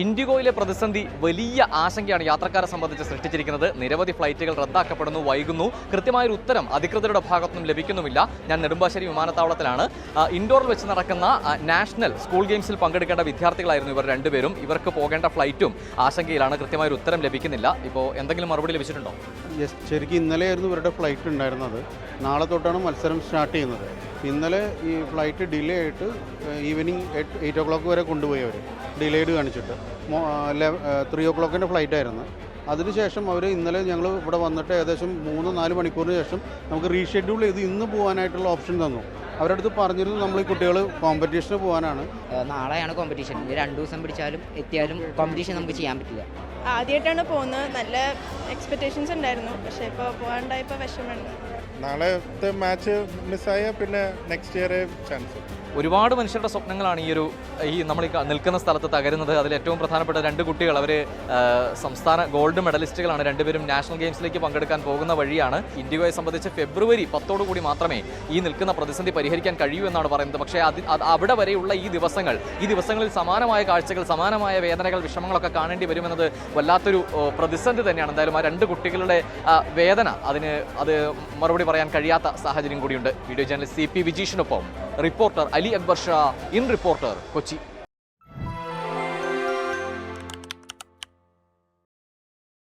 ഇൻഡിഗോയിലെ പ്രതിസന്ധി വലിയ ആശങ്കയാണ് യാത്രക്കാരെ സംബന്ധിച്ച് സൃഷ്ടിച്ചിരിക്കുന്നത്. നിരവധി ഫ്ലൈറ്റുകൾ റദ്ദാക്കപ്പെടുന്നു വൈകുന്നു. കൃത്യമായൊരു ഉത്തരം അധികൃതരുടെ ഭാഗത്തുനിന്നും ലഭിക്കുന്നുമില്ല. ഞാൻ നെടുമ്പാശ്ശേരി വിമാനത്താവളത്തിലാണ്. ഇൻഡോറിൽ വെച്ച് നടക്കുന്ന നാഷണൽ സ്കൂൾ ഗെയിംസിൽ പങ്കെടുക്കേണ്ട വിദ്യാർത്ഥികളായിരുന്നു ഇവർ രണ്ടുപേരും. ഇവർക്ക് പോകേണ്ട ഫ്ലൈറ്റും ആശങ്കയിലാണ്. കൃത്യമായൊരു ഉത്തരം ലഭിക്കുന്നില്ല. ഇപ്പോൾ എന്തെങ്കിലും മറുപടി ലഭിച്ചിട്ടുണ്ടോ? ശരിക്കും ഇന്നലെയായിരുന്നു ഇവരുടെ ഫ്ലൈറ്റ് ഉണ്ടായിരുന്നത്. നാളെ തൊട്ടാണ് മത്സരം സ്റ്റാർട്ട് ചെയ്യുന്നത്. ഇന്നലെ ഈ ഫ്ലൈറ്റ് ഡിലേ ആയിട്ട് evening eight eight o'clock വരെ കൊണ്ടുപോയി അവർ ഡിലേഡ് കാണിച്ചിട്ട്. ത്രീ ഒ ക്ലോക്കിന്റെ ഫ്ലൈറ്റ് ആയിരുന്നു. അതിനുശേഷം അവർ ഇന്നലെ ഞങ്ങൾ ഇവിടെ വന്നിട്ട് ഏകദേശം മൂന്ന് നാല് മണിക്കൂറിന് ശേഷം നമുക്ക് റീഷെഡ്യൂൾ ചെയ്ത് ഇന്ന് പോകാനായിട്ടുള്ള ഓപ്ഷൻ തന്നു. അവരുടെ അടുത്ത് പറഞ്ഞിരുന്നു നമ്മൾ ഈ കുട്ടികൾ കോമ്പറ്റീഷന് പോകാനാണ് നാളെയാണ് കോമ്പറ്റീഷൻ രണ്ടു രണ്ട് ദിവസം പിടിച്ചാലും എത്തിയാലും കോമ്പറ്റീഷൻ നമുക്ക് ചെയ്യാൻ പറ്റില്ല. ആദ്യമായിട്ടാണ് പോകുന്നത്. നല്ല എക്സ്പെക്റ്റേഷൻസ് ഉണ്ടായിരുന്നു. പക്ഷേ ഇപ്പോൾ പോകാണ്ടായപ്പോൾ വിഷമമുണ്ട് നാളത്തെ മാച്ച് മിസ്സായ പിന്നെ നെക്സ്റ്റ് ഇയർ ചാൻസ് ഒരുപാട് മനുഷ്യരുടെ സ്വപ്നങ്ങളാണ് ഈ ഒരു ഈ നമ്മൾ ഈ നിൽക്കുന്ന സ്ഥലത്ത് തകരുന്നത്. അതിൽ ഏറ്റവും പ്രധാനപ്പെട്ട രണ്ട് കുട്ടികൾ അവർ സംസ്ഥാന ഗോൾഡ് മെഡലിസ്റ്റുകളാണ് രണ്ടുപേരും നാഷണൽ ഗെയിംസിലേക്ക് പങ്കെടുക്കാൻ പോകുന്ന വഴിയാണ്. ഇന്ത്യയെ സംബന്ധിച്ച് ഫെബ്രുവരി കൂടി മാത്രമേ ഈ നിൽക്കുന്ന പ്രതിസന്ധി പരിഹരിക്കാൻ കഴിയൂ എന്നാണ് പറയുന്നത്. പക്ഷേ അത് അവിടെ വരെയുള്ള ഈ ദിവസങ്ങൾ ഈ ദിവസങ്ങളിൽ സമാനമായ കാഴ്ചകൾ സമാനമായ വേദനകൾ വിഷമങ്ങളൊക്കെ കാണേണ്ടി വരുമെന്നത് വല്ലാത്തൊരു പ്രതിസന്ധി തന്നെയാണ്. എന്തായാലും ആ രണ്ട് കുട്ടികളുടെ വേദന അതിന് അത് മറുപടി പറയാൻ കഴിയാത്ത സാഹചര്യം കൂടിയുണ്ട്. Video journalist C P വിജീഷിനൊപ്പം reporter Ali Akbar Shah in reporter Kochi.